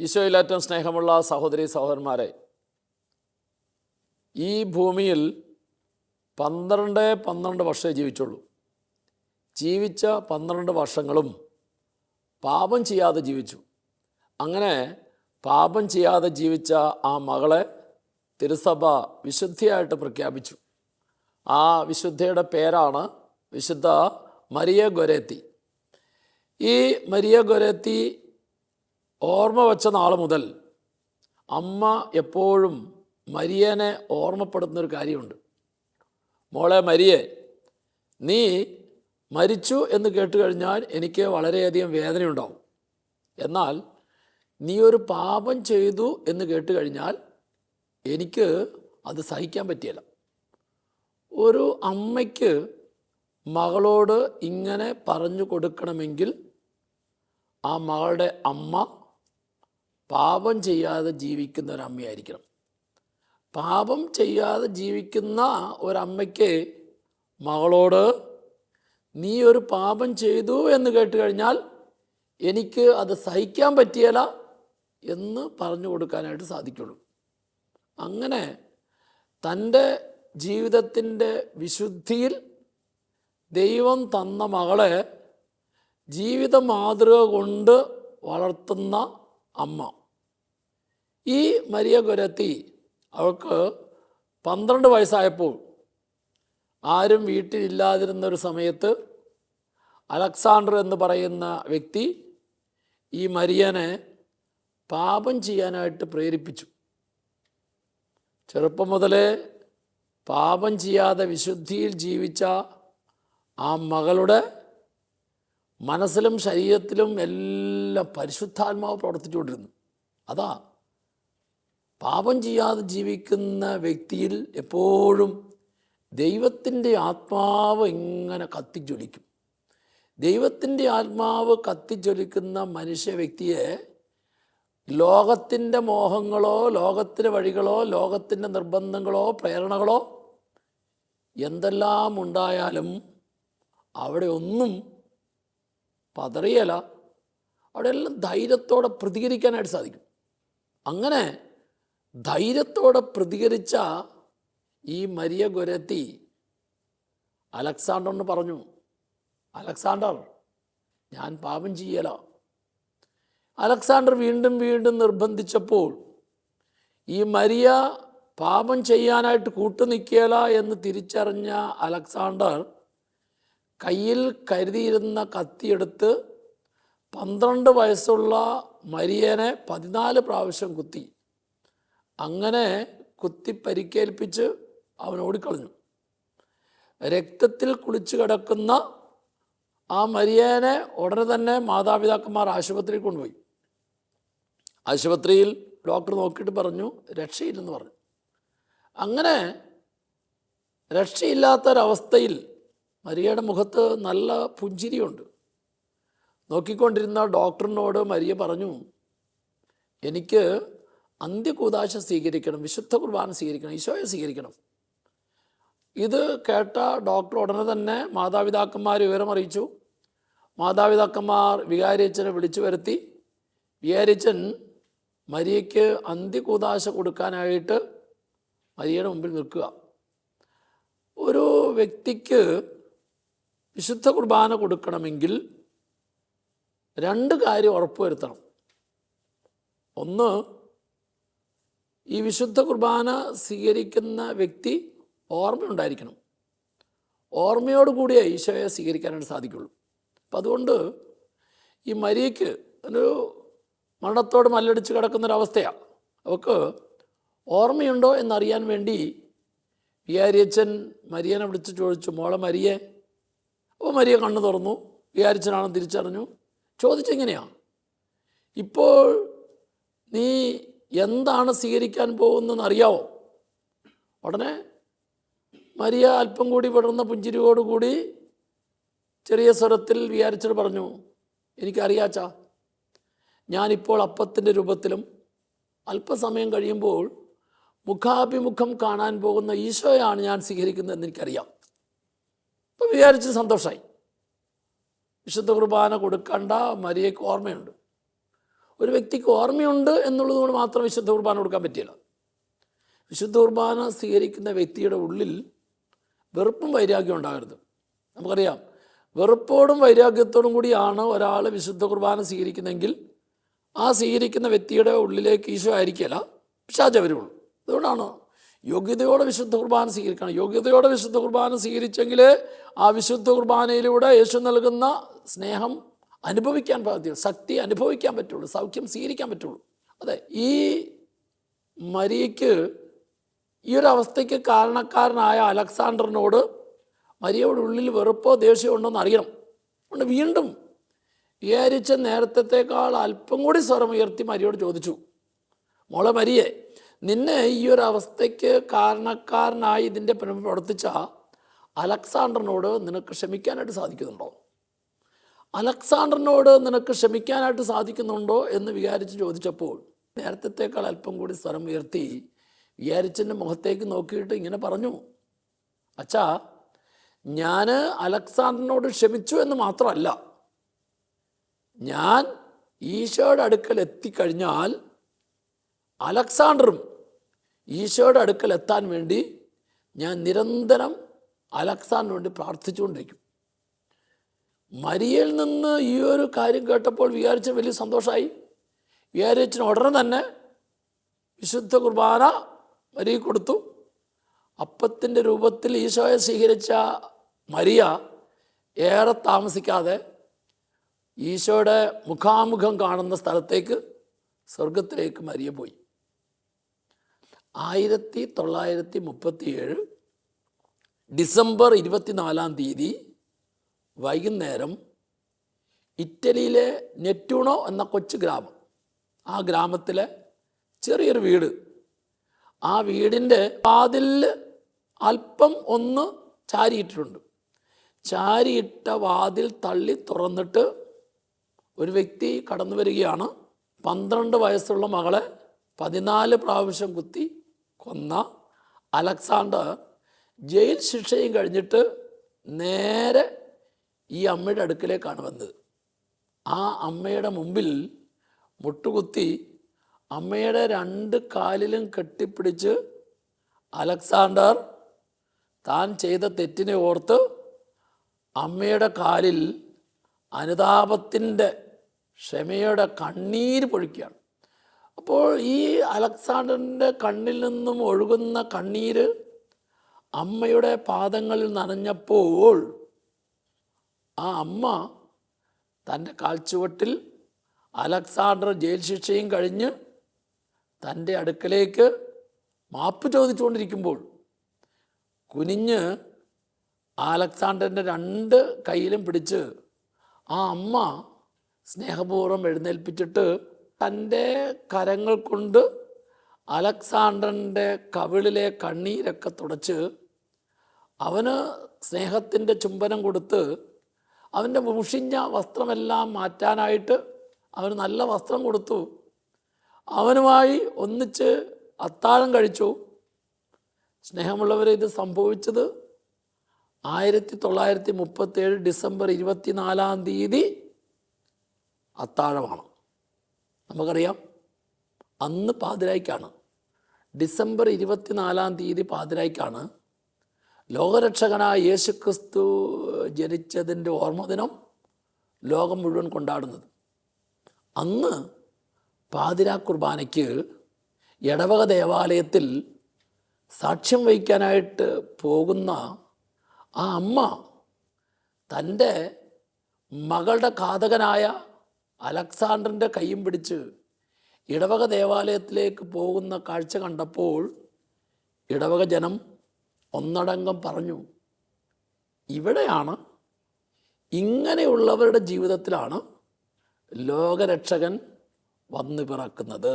ഈശോയിലേറ്റവും സ്നേഹമുള്ള സഹോദരി സഹോദരന്മാരെ ഈ ഭൂമിയിൽ പന്ത്രണ്ട് പന്ത്രണ്ട് വർഷമേ ജീവിച്ചുള്ളൂ. ജീവിച്ച പന്ത്രണ്ട് വർഷങ്ങളും പാപം ചെയ്യാതെ ജീവിച്ചു. അങ്ങനെ പാപം ചെയ്യാതെ ജീവിച്ച ആ മകളെ തിരുസഭ വിശുദ്ധിയായിട്ട് പ്രഖ്യാപിച്ചു. ആ വിശുദ്ധയുടെ പേരാണ് വിശുദ്ധ മരിയ ഗൊരേത്തി. ഈ മരിയ ഗൊരേത്തി ഓർമ്മ വച്ച നാൾ മുതൽ അമ്മ എപ്പോഴും മരിയനെ ഓർമ്മപ്പെടുത്തുന്നൊരു കാര്യമുണ്ട്. മോളെ മരിയെ നീ മരിച്ചു എന്ന് കേട്ട് കഴിഞ്ഞാൽ എനിക്ക് വളരെയധികം വേദനയുണ്ടാവും. എന്നാൽ നീ ഒരു പാപം ചെയ്തു എന്ന് കേട്ട് കഴിഞ്ഞാൽ എനിക്ക് അത് സഹിക്കാൻ പറ്റിയല്ല ഒരു അമ്മയ്ക്ക് മകളോട് ഇങ്ങനെ പറഞ്ഞു കൊടുക്കണമെങ്കിൽ ആ മകളുടെ അമ്മ പാപം ചെയ്യാതെ ജീവിക്കുന്ന ഒരമ്മയായിരിക്കണം പാപം ചെയ്യാതെ ജീവിക്കുന്ന ഒരമ്മയ്ക്ക് മകളോട് നീ ഒരു പാപം ചെയ്തു എന്ന് കേട്ട് കഴിഞ്ഞാൽ എനിക്ക് അത് സഹിക്കാൻ പറ്റിയല്ല എന്ന് പറഞ്ഞു കൊടുക്കാനായിട്ട് സാധിക്കുള്ളൂ. അങ്ങനെ തന്റെ ജീവിതത്തിന്റെ വിശുദ്ധിയിൽ ദൈവം തന്ന മകളെ ജീവിത മാതൃക കൊണ്ട് വളർത്തുന്ന അമ്മ. ഈ മരിയ ഗുരത്തി അവൾക്ക് പന്ത്രണ്ട് വയസ്സായപ്പോൾ ആരും വീട്ടിലില്ലാതിരുന്ന ഒരു സമയത്ത് അലക്സാണ്ടർ എന്ന് പറയുന്ന വ്യക്തി ഈ മരിയനെ പാപം ചെയ്യാനായിട്ട് പ്രേരിപ്പിച്ചു. ചെറുപ്പം മുതലേ പാപം ചെയ്യാതെ വിശുദ്ധിയിൽ ജീവിച്ച ആ മകളുടെ മനസ്സിലും ശരീരത്തിലും എല്ലാം പരിശുദ്ധാത്മാവ് പ്രവർത്തിച്ചുകൊണ്ടിരുന്നു. അതാ പാപം ചെയ്യാതെ ജീവിക്കുന്ന വ്യക്തിയിൽ എപ്പോഴും ദൈവത്തിന്റെ ആത്മാവ് ഇങ്ങനെ കത്തിജ്വലിക്കും. ദൈവത്തിന്റെ ആത്മാവ് കത്തിജ്വലിക്കുന്ന മനുഷ്യ വ്യക്തിയെ ലോകത്തിന്റെ മോഹങ്ങളോ ലോകത്തിന്റെ വഴികളോ ലോകത്തിന്റെ നിർബന്ധങ്ങളോ പ്രേരണകളോ എന്തെല്ലാം ഉണ്ടായാലും അവിടെ ഒന്നും പതറിയല അവിടെ എല്ലാം ധൈര്യത്തോടെ പ്രതികരിക്കാനായിട്ട് സാധിക്കും. അങ്ങനെ ധൈര്യത്തോടെ പ്രതികരിച്ച ഈ മരിയ ഗുരത്തി അലക്സാണ്ടറിന് പറഞ്ഞു അലക്സാണ്ടർ ഞാൻ പാപം ചെയ്യല. അലക്സാണ്ടർ വീണ്ടും വീണ്ടും നിർബന്ധിച്ചപ്പോൾ ഈ മരിയ പാപം ചെയ്യാനായിട്ട് കൂട്ടുനിൽക്കല എന്ന് തിരിച്ചറിഞ്ഞ അലക്സാണ്ടർ കയ്യിൽ കരുതിയിരുന്ന കത്തിയെടുത്ത് പന്ത്രണ്ട് വയസ്സുള്ള മരിയനെ പതിനാല് പ്രാവശ്യം കുത്തി. അങ്ങനെ കുത്തി പരിക്കേൽപ്പിച്ച് അവൻ ഓടിക്കളഞ്ഞു രക്തത്തിൽ കുളിച്ചു കിടക്കുന്ന ആ മരിയനെ ഉടനെ തന്നെ മാതാപിതാക്കന്മാർ ആശുപത്രിയിൽ കൊണ്ടുപോയി. ആശുപത്രിയിൽ ഡോക്ടർ നോക്കിയിട്ട് പറഞ്ഞു രക്ഷയില്ലെന്ന് പറഞ്ഞു. അങ്ങനെ രക്ഷയില്ലാത്തൊരവസ്ഥയിൽ മരിയയുടെ മുഖത്ത് നല്ല പുഞ്ചിരിയുണ്ട്. നോക്കിക്കൊണ്ടിരുന്ന ഡോക്ടറിനോട് മരിയ പറഞ്ഞു എനിക്ക് അന്ത്യകൂതാശ സ്വീകരിക്കണം വിശുദ്ധ കുർബാന സ്വീകരിക്കണം ഈശോയെ സ്വീകരിക്കണം. ഇത് കേട്ട ഡോക്ടർ ഉടനെ തന്നെ മാതാപിതാക്കന്മാർ വിവരമറിയിച്ചു. മാതാപിതാക്കന്മാർ വികാരിയച്ഛനെ വിളിച്ചു വരുത്തി. വികാരിയച്ഛൻ മരിയയ്ക്ക് അന്ത്യകൂതാശ കൊടുക്കാനായിട്ട് മരിയയുടെ മുമ്പിൽ നിൽക്കുക. ഒരു വ്യക്തിക്ക് വിശുദ്ധ കുർബാന കൊടുക്കണമെങ്കിൽ രണ്ട് കാര്യം ഉറപ്പുവരുത്തണം. ഒന്ന് ഈ വിശുദ്ധ കുർബാന സ്വീകരിക്കുന്ന വ്യക്തി ഓർമ്മയുണ്ടായിരിക്കണം ഓർമ്മയോടുകൂടിയേ ഈശോയെ സ്വീകരിക്കാനായിട്ട് സാധിക്കുള്ളൂ. അപ്പം അതുകൊണ്ട് ഈ മരിയയ്ക്ക് ഒരു മരണത്തോട് മല്ലടിച്ച് കിടക്കുന്നൊരവസ്ഥയാണ് അവൾക്ക് ഓർമ്മയുണ്ടോ എന്നറിയാൻ വേണ്ടി വികാരിയച്ഛൻ മരിയനെ വിളിച്ച് ചോദിച്ചു മോളെ മരിയെ. അപ്പോൾ മരിയ കണ്ണു തുറന്നു വികാരിച്ചനാണെന്ന് തിരിച്ചറിഞ്ഞു. ചോദിച്ചെങ്ങനെയാണ് ഇപ്പോൾ നീ എന്താണ് സ്വീകരിക്കാൻ പോകുന്നതെന്ന് അറിയാവോ ഉടനെ മരിയ അല്പം കൂടി വിടർന്ന പുഞ്ചിരിയോടുകൂടി ചെറിയ സ്വരത്തിൽ വിചാരിച്ചിട്ട് പറഞ്ഞു എനിക്കറിയാച്ചാ ഞാനിപ്പോൾ അപ്പത്തിന്റെ രൂപത്തിലും അല്പസമയം കഴിയുമ്പോൾ മുഖാഭിമുഖം കാണാൻ പോകുന്ന ഈശോയാണ് ഞാൻ സ്വീകരിക്കുന്നതെന്ന് എനിക്കറിയാം. അപ്പം വിചാരിച്ച് സന്തോഷമായി വിശുദ്ധ കുർബാന കൊടുക്കേണ്ട മരിയയ്ക്ക് ഓർമ്മയുണ്ട്. ഒരു വ്യക്തിക്ക് ഓർമ്മയുണ്ട് എന്നുള്ളതുകൊണ്ട് മാത്രം വിശുദ്ധ കുർബാന കൊടുക്കാൻ പറ്റില്ല. വിശുദ്ധ കുർബാന സ്വീകരിക്കുന്ന വ്യക്തിയുടെ ഉള്ളിൽ വെറുപ്പും വൈരാഗ്യം ഉണ്ടാകരുത്. നമുക്കറിയാം വെറുപ്പോടും വൈരാഗ്യത്തോടും കൂടിയാണ് ഒരാൾ വിശുദ്ധ കുർബാന സ്വീകരിക്കുന്നതെങ്കിൽ ആ സ്വീകരിക്കുന്ന വ്യക്തിയുടെ ഉള്ളിലേക്ക് ഈശോ ആയിരിക്കില്ല പിശാച് വരുള്ളൂ അതുകൊണ്ടാണ് യോഗ്യതയോടെ വിശുദ്ധ കുർബാന സ്വീകരിക്കണം. യോഗ്യതയോടെ വിശുദ്ധ കുർബാന സ്വീകരിച്ചെങ്കിൽ ആ വിശുദ്ധ കുർബാനയിലൂടെ യേശു നൽകുന്ന സ്നേഹം അനുഭവിക്കാൻ പാകത്തിൽ ശക്തി അനുഭവിക്കാൻ പറ്റുള്ളൂ സൗഖ്യം സ്വീകരിക്കാൻ പറ്റുള്ളൂ. അതെ ഈ മരിയയ്ക്ക് ഈ ഒരു അവസ്ഥയ്ക്ക് കാരണക്കാരനായ അലക്സാണ്ടറിനോട് മരിയയുടെ ഉള്ളിൽ വെറുപ്പോ ദേഷ്യമോ ഉണ്ടോന്ന് അറിയണം. അതുകൊണ്ട് വീണ്ടും വിചാരിച്ച നേരത്തേക്കാൾ അല്പം കൂടി സ്വരം ഉയർത്തി മരിയോട് ചോദിച്ചു മോളെ മരിയെ നിന്നെ ഈ ഒരു അവസ്ഥയ്ക്ക് കാരണക്കാരനായി ഇതിന്റെ പ്രവർത്തിച്ച അലക്സാണ്ടറിനോട് നിനക്ക് ക്ഷമിക്കാനായിട്ട് സാധിക്കുന്നുണ്ടോ? അലക്സാണ്ടറിനോട് നിനക്ക് ക്ഷമിക്കാനായിട്ട് സാധിക്കുന്നുണ്ടോ എന്ന് വിചാരിച്ച് ചോദിച്ചപ്പോൾ നേരത്തെക്കാൾ അല്പം കൂടി സ്വരം ഉയർത്തി വിചാരിച്ചന്റെ മുഖത്തേക്ക് നോക്കിയിട്ട് ഇങ്ങനെ പറഞ്ഞു അച്ഛാ ഞാൻ അലക്സാണ്ടറിനോട് ക്ഷമിച്ചു എന്ന് മാത്രമല്ല ഞാൻ ഈശോയുടെ അടുക്കൽ എത്തിക്കഴിഞ്ഞാൽ അലക്സാണ്ടറും ഈശോയുടെ അടുക്കൽ എത്താൻ വേണ്ടി ഞാൻ നിരന്തരം അലക്സാണ്ടറിന് വേണ്ടി പ്രാർത്ഥിച്ചുകൊണ്ടിരിക്കും. മരിയയിൽ നിന്ന് ഈ ഒരു കാര്യം കേട്ടപ്പോൾ വിചാരിച്ച വലിയ സന്തോഷമായി. വിചാരിച്ചിന് ഉടനെ തന്നെ വിശുദ്ധ കുർബാന മരി കൊടുത്തു. അപ്പത്തിന്റെ രൂപത്തിൽ ഈശോയെ സ്വീകരിച്ച മരിയ ഏറെ താമസിക്കാതെ ഈശോയുടെ മുഖാമുഖം കാണുന്ന സ്ഥലത്തേക്ക് സ്വർഗത്തിലേക്ക് മരിയ പോയി. ആയിരത്തി തൊള്ളായിരത്തി മുപ്പത്തിയേഴ് ഡിസംബർ ഇരുപത്തിനാലാം തീയതി വൈകുന്നേരം ഇറ്റലിയിലെ നെറ്റൂണോ എന്ന കൊച്ചു ഗ്രാമം. ആ ഗ്രാമത്തിലെ ചെറിയൊരു വീട്. ആ വീടിന്റെ വാതിലിൽ അല്പം ഒന്ന് ചാരിയിട്ടിട്ടുണ്ട്. ചാരിയിട്ട വാതിൽ തള്ളി തുറന്നിട്ട് ഒരു വ്യക്തി കടന്നു വരികയാണ്. പന്ത്രണ്ട് വയസ്സുള്ള മകളെ പതിനാല് പ്രാവശ്യം കുത്തി കൊന്ന അലക്സാണ്ടർ ജയിൽ ശിക്ഷയും കഴിഞ്ഞിട്ട് നേരെ ഈ അമ്മയുടെ അടുക്കലേക്കാണ് വന്നത്. ആ അമ്മയുടെ മുമ്പിൽ മുട്ടുകുത്തി അമ്മയുടെ രണ്ട് കാലിലും കെട്ടിപ്പിടിച്ച് അലക്സാണ്ടർ താൻ ചെയ്ത തെറ്റിനെ ഓർത്ത് അമ്മയുടെ കാലിൽ അനുതാപത്തിന്റെ ക്ഷമയുടെ കണ്ണീര് പൊഴിക്കുകയാണ്. അപ്പോൾ ഈ അലക്സാണ്ടറിന്റെ കണ്ണിൽ നിന്നും ഒഴുകുന്ന കണ്ണീര് അമ്മയുടെ പാദങ്ങളിൽ നനഞ്ഞപ്പോൾ ആ അമ്മ തന്റെ കാൽച്ചുവട്ടിൽ അലക്സാണ്ടർ ജയിൽ ശിക്ഷയും കഴിഞ്ഞ് തന്റെ അടുക്കലേക്ക് മാപ്പ് ചോദിച്ചുകൊണ്ടിരിക്കുമ്പോൾ കുനിഞ്ഞ് അലക്സാണ്ടറിന്റെ രണ്ട് കയ്യിലും പിടിച്ച് ആ അമ്മ സ്നേഹപൂർവം എഴുന്നേൽപ്പിച്ചിട്ട് തന്റെ കരങ്ങൾ കൊണ്ട് അലക്സാണ്ടറിന്റെ കവിളിലെ കണ്ണീരൊക്കെ തുടച്ച് അവന് സ്നേഹത്തിന്റെ ചുംബനം കൊടുത്ത് അവന്റെ മുഷിഞ്ഞ വസ്ത്രമെല്ലാം മാറ്റാനായിട്ട് അവന് നല്ല വസ്ത്രം കൊടുത്തു. അവനുമായി ഒന്നിച്ച് അത്താഴം കഴിച്ചു. സ്നേഹമുള്ളവരെ ഇത് സംഭവിച്ചത് ആയിരത്തി തൊള്ളായിരത്തി മുപ്പത്തേഴ് ഡിസംബർ ഇരുപത്തിനാലാം തീയതി അത്താഴമാണ്. നമുക്കറിയാം അന്ന് പാതിരായ്ക്കാണ്. ഡിസംബർ ഇരുപത്തിനാലാം തീയതി പാതിരായ്ക്കാണ്. ലോകരക്ഷകനായ യേശുക്രിസ്തു ജനിച്ചതിന്റെ ഓർമ്മദിനം ലോകം മുഴുവൻ കൊണ്ടാടുന്നത്. അന്ന് പാതിരാ കുർബാനയ്ക്ക് ഇടവക ദേവാലയത്തിൽ സാക്ഷ്യം വഹിക്കാനായിട്ട് പോകുന്ന ആ അമ്മ തന്റെ മകളുടെ ഘാതകനായ അലക്സാണ്ടറിന്റെ കൈയും പിടിച്ച് ഇടവക ദേവാലയത്തിലേക്ക് പോകുന്ന കാഴ്ച കണ്ടപ്പോൾ ഇടവക ജനം ഒന്നടങ്കം പറഞ്ഞു. ഇവിടെയാണ് ഇങ്ങനെയുള്ളവരുടെ ജീവിതത്തിലാണ് ലോകരക്ഷകൻ വന്നു പിറക്കുന്നത്